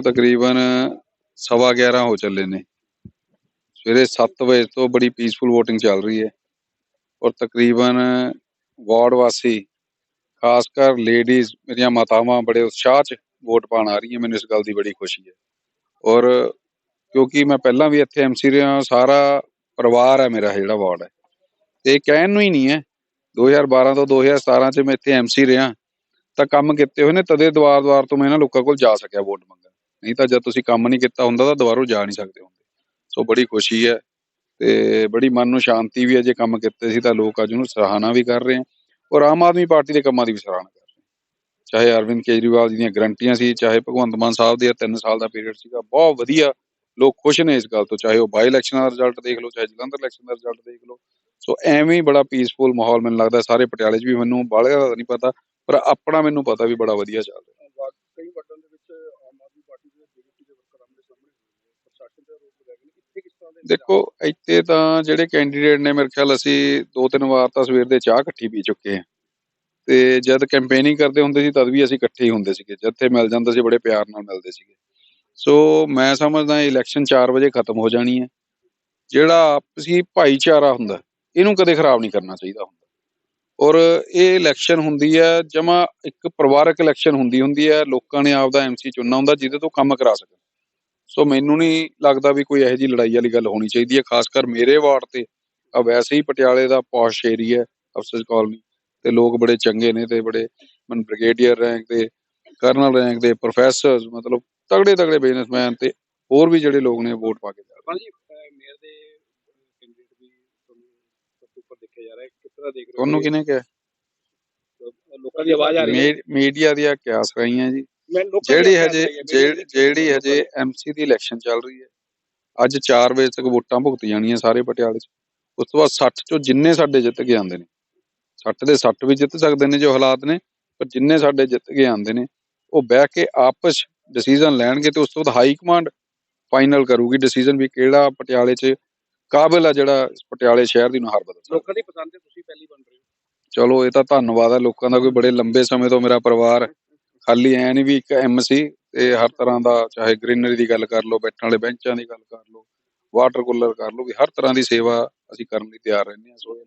ਤਕਰੀਬਨ ਸਵਾ 11 ਹੋ ਚੱਲੇ ਨੇ। ਸਵੇਰੇ 7 ਵਜੇ ਤੋਂ ਬੜੀ ਪੀਸਫੁਲ VOTING ਚੱਲ ਰਹੀ ਹੈ ਔਰ ਤਕਰੀਬਨ ਵਾਰਡ ਵਾਸੀ, ਖਾਸ ਕਰ ਲੇਡੀਜ਼ ਮੇਰੀਆਂ ਮਾਤਾਵਾਂ ਬੜੇ ਉਤਸ਼ਾਹ 'ਚ ਵੋਟ ਪਾਉਣ ਆ ਰਹੀਆਂ, ਮੈਨੂੰ ਇਸ ਗੱਲ ਦੀ ਬੜੀ ਖੁਸ਼ੀ ਹੈ। ਔਰ ਕਿਉਂਕਿ ਮੈਂ ਪਹਿਲਾਂ ਵੀ ਇੱਥੇ ਐਮਸੀ ਰਿਹਾ ਸਾਰਾ ਪਰਿਵਾਰ ਹੈ ਮੇਰਾ ਜਿਹੜਾ ਵਾਰਡ ਹੈ। ਤੇ ਕਹਿਣ ਨੂੰ ਹੀ ਨਹੀਂ ਹੈ 2012 ਤੋਂ 2017 ਚ ਮੈਂ ਇੱਥੇ ਐਮਸੀ ਰਿਹਾ ਤਾਂ ਕੰਮ ਕੀਤੇ ਹੋਏ ਨੇ, ਤਦੇ ਦਵਾਰ ਦਵਾਰ ਤੋਂ ਮੈਂ ਇਹਨਾਂ ਲੋਕਾਂ ਕੋਲ ਜਾ ਸਕਿਆ ਵੋਟ ਮੰਗਣ। ਨਹੀਂ ਤਾਂ ਜਦ ਤੁਸੀਂ ਕੰਮ ਨਹੀਂ ਕੀਤਾ ਹੁੰਦਾ ਤਾਂ ਦੁਬਾਰਾ ਜਾ ਨਹੀਂ ਸਕਦੇ ਹੁੰਦੇ। ਸੋ ਬੜੀ ਖੁਸ਼ੀ ਹੈ ਤੇ ਬੜੀ ਮਨ ਨੂੰ ਸ਼ਾਂਤੀ ਵੀ ਹੈ ਜੇ ਕੰਮ ਕੀਤੇ ਸੀ ਤਾਂ ਲੋਕ ਅੱਜ ਉਹਨੂੰ ਸਰਾਹਨਾ ਵੀ ਕਰ ਰਹੇ ਆ ਔਰ ਆਮ ਆਦਮੀ ਪਾਰਟੀ ਦੇ ਕੰਮਾਂ ਦੀ ਵੀ ਸਰਾਹਨਾ ਕਰ ਰਹੇ ਚਾਹੇ ਅਰਵਿੰਦ ਕੇਜਰੀਵਾਲ ਜੀ ਦੀਆਂ ਗਰੰਟੀਆਂ ਸੀ, ਚਾਹੇ ਭਗਵੰਤ ਮਾਨ ਸਾਹਿਬ ਦੇ 3 ਸਾਲ ਦਾ ਪੀਰੀਅਡ ਸੀਗਾ, ਬਹੁਤ ਵਧੀਆ ਲੋਕ ਖੁਸ਼ ਨੇ ਇਸ ਗੱਲ ਤੋਂ, ਚਾਹੇ ਉਹ ਬਾਈ ਇਲੈਕਸ਼ਨ ਦਾ ਰਿਜ਼ਲਟ ਦੇਖ ਲਓ, ਚਾਹੇ ਜਲੰਧਰ ਇਲੈਕਸ਼ਨ ਦਾ ਰਿਜ਼ਲਟ ਦੇਖ ਲਓ। ਸੋ ਐਵੇਂ ਹੀ ਬੜਾ ਪੀਸਫੁਲ ਮਾਹੌਲ ਮੈਨੂੰ ਲੱਗਦਾ, ਸਾਰੇ ਪਟਿਆਲੇ 'ਚ ਵੀ ਮੈਨੂੰ, ਬਾਹਲੇ ਦਾ ਨਹੀਂ ਪਤਾ, ਪਰ ਆਪਣਾ ਮੈਨੂੰ ਪਤਾ ਵੀ ਬੜਾ ਵਧੀਆ ਚੱਲ ਰਿਹਾ ਕਈ ਵਾਰਡਾਂ ਦੇ ਵਿੱਚ ਆਮ ਆਦਮੀ ਪਾਰਟੀ ਦੇ ਬੀਜੇਪੀ ਦੇ ਵਰਕਰ ਆਮਨੇ ਸਾਹਮਣੇ ਹੋਏ ਨੇ ਪ੍ਰਸ਼ਾਸਨ ਦੇ ਰੋਕ ਲਗਾਏ ਨੇ ਇੱਥੇ ਕਿਸ ਤਰ੍ਹਾਂ ਦੇ ਦੇਖੋ, ਇੱਥੇ ਤਾਂ ਜਿਹੜੇ ਕੈਂਡੀਡੇਟ ਨੇ, ਮੇਰੇ ਖਿਆਲ ਅਸੀਂ ਦੋ ਤਿੰਨ ਵਾਰ ਤਾਂ ਸਵੇਰ ਦੇ ਚਾਹ ਇਕੱਠੀ ਪੀ ਚੁੱਕੇ ਹਾਂ ਤੇ ਜਦ ਕੈਂਪੇਨਿੰਗ ਕਰਦੇ ਹੁੰਦੇ ਸੀ, ਤਦ ਵੀ ਅਸੀਂ ਇਕੱਠੇ ਹੀ ਹੁੰਦੇ ਸੀਗੇ। ਜਿੱਥੇ ਮਿਲ ਜਾਂਦਾ ਸੀ, ਬੜੇ ਪਿਆਰ ਨਾਲ ਮਿਲਦੇ ਸੀਗੇ। ਸੋ ਮੈਂ ਸਮਝਦਾ ਇਲੈਕਸ਼ਨ 4 ਵਜੇ ਖਤਮ ਹੋ ਜਾਣੀ ਹੈ। ਜਿਹੜਾ ਆਪਸੀ ਭਾਈਚਾਰਾ ਹੁੰਦਾ, ਇਹਨੂੰ ਕਦੇ ਖਰਾਬ ਨਹੀਂ ਕਰਨਾ ਚਾਹੀਦਾ ਹੁੰਦਾ। ਔਰ ਇਹ ਇਲੈਕਸ਼ਨ ਹੁੰਦੀ ਹੈ, ਜਮਾ ਇੱਕ ਪਰਿਵਾਰਕ ਇਲੈਕਸ਼ਨ ਹੁੰਦੀ ਹੁੰਦੀ ਹੈ। ਲੋਕਾਂ ਨੇ ਆਪਦਾ ਐਮਸੀ ਚੁਣਨਾ ਹੁੰਦਾ, ਜਿਹਦੇ ਤੋਂ ਕੰਮ ਕਰਾ ਸਕਣ। ਸੋ ਮੈਨੂੰ ਨਹੀਂ ਲੱਗਦਾ ਵੀ ਕੋਈ ਇਹੋ ਜਿਹੀ ਲੜਾਈ ਵਾਲੀ ਗੱਲ ਹੋਣੀ ਚਾਹੀਦੀ ਹੈ ਖਾਸ ਕਰ ਮੇਰੇ ਵਾਰਡ ਤੇ। ਆ ਵੈਸੇ ਹੀ ਪਟਿਆਲੇ ਦਾ ਪੌਸ਼ ਏਰੀਆ ਹੈ ਅਫਸਰ ਕਾਲਨੀ ਤੇ ਲੋਕ ਬੜੇ ਚੰਗੇ ਨੇ ਤੇ ਬੜੇ ਮਨ ਬ੍ਰਿਗੇਡੀਅਰ ਰੈਂਕ ਦੇ ਕਰਨਲ ਰੈਂਕ ਦੇ ਪ੍ਰੋਫੈਸਰਸ ਮਤਲਬ ਤਗੜੇ ਤਗੜੇ ਬਿਜ਼ਨਸਮੈਨ ਤੇ ਹੋਰ ਵੀ ਜਿਹੜੇ ਲੋਕ ਨੇ ਵੋਟ ਪਾ ਕੇ ਜਾ ਰਹੇ ਹਾਂਜੀ ਮੇਅਰ ਦੇ ਕੈਂਡੀਡੇਟ ਵੀ ਤੁਹਾਨੂੰ ਸਭ ਤੋਂ ਉੱਪਰ ਦੇਖਿਆ ਜਾ ਰਿਹਾ ਹੈ। ਕਿਸ ਤਰ੍ਹਾਂ ਦੇਖ ਰਹੇ ਤੁਹਾਨੂੰ ਕਿਹਨੇ ਕਿਹਾ? ਲੋਕਾਂ ਦੀ ਆਵਾਜ਼ ਆ ਰਹੀ ਹੈ। ਮੀਡੀਆ ਦੀਆਂ ਕਿਆਸ ਰਹੀਆਂ ਜੀ। ਮੈਂ ਜਿਹੜੀ ਹਜੇ ਆ ਜਿਹੜੀ- ਹਜੇ ਐਮਸੀ ਦੀ ਇਲੈਕਸ਼ਨ ਚੱਲ ਰਹੀ ਹੈ ਅੱਜ 4 ਵਜੇ ਤੱਕ ਵੋਟਾਂ ਭੁਗਤ ਜਾਣੀਆਂ ਸਾਰੇ ਪਟਿਆਲੇ 'ਚ ਉਸ ਤੋਂ ਬਾਅਦ 60 ਚੋਂ ਜਿੰਨੇ ਸਾਡੇ ਜਿੱਤ ਕੇ ਆਉਂਦੇ ਨੇ 60 ਦੇ 60 ਵੀ ਜਿੱਤ ਸਕਦੇ ਨੇ ਜੋ ਹਾਲਾਤ ਨੇ ਪਰ ਜਿੰਨੇ ਸਾਡੇ ਜਿੱਤ ਕੇ ਆਉਂਦੇ ਨੇ ਉਹ ਬਹਿ ਕੇ ਆਪਸ ਡਿਸੀਜਨ ਲੈਣਗੇ ਤੇ ਉਸ ਤੋਂ ਬਾਅਦ ਹਾਈ ਕਮਾਂਡ ਫਾਈਨਲ ਕਰੂਗੀ ਡਿਸੀਜਨ ਵੀ ਕਿਹੜਾ ਪਟਿਆਲੇ 'ਚ ਕਾਬਿਲ ਆ ਜਿਹੜਾ ਪਟਿਆਲੇ ਸ਼ਹਿਰ ਦੀ ਨੁਹਾਰ ਬਦਲ ਲੋਕਾਂ ਦੀ ਪਸੰਦ ਤੇ ਤੁਸੀਂ ਪਹਿਲੀ ਬਣ ਰਹੇ ਹੋ। ਚਲੋ ਇਹ ਤਾਂ ਧੰਨਵਾਦ ਹੈ ਲੋਕਾਂ ਦਾ ਕੋਈ ਬੜੇ ਲੰਬੇ ਸਮੇਂ ਤੋਂ ਮੇਰਾ ਪਰਿਵਾਰ ਖਾਲੀ ਐ ਨਹੀਂ ਵੀ ਇੱਕ ਐਮ ਸੀ ਤੇ ਹਰ ਤਰ੍ਹਾਂ ਦਾ ਚਾਹੇ ਗ੍ਰੀਨਰੀ ਦੀ ਗੱਲ ਕਰ ਲਓ, ਬੈਠਣ ਵਾਲੇ ਬੈਂਚਾਂ ਦੀ ਗੱਲ ਕਰ ਲਓ ਵਾਟਰ ਕੂਲਰ ਕਰ ਲਓ, ਵੀ ਹਰ ਤਰ੍ਹਾਂ ਦੀ ਸੇਵਾ ਅਸੀਂ ਕਰਨ ਲਈ ਤਿਆਰ ਰਹਿੰਦੇ ਹਾਂ ਸੋ ਇਹ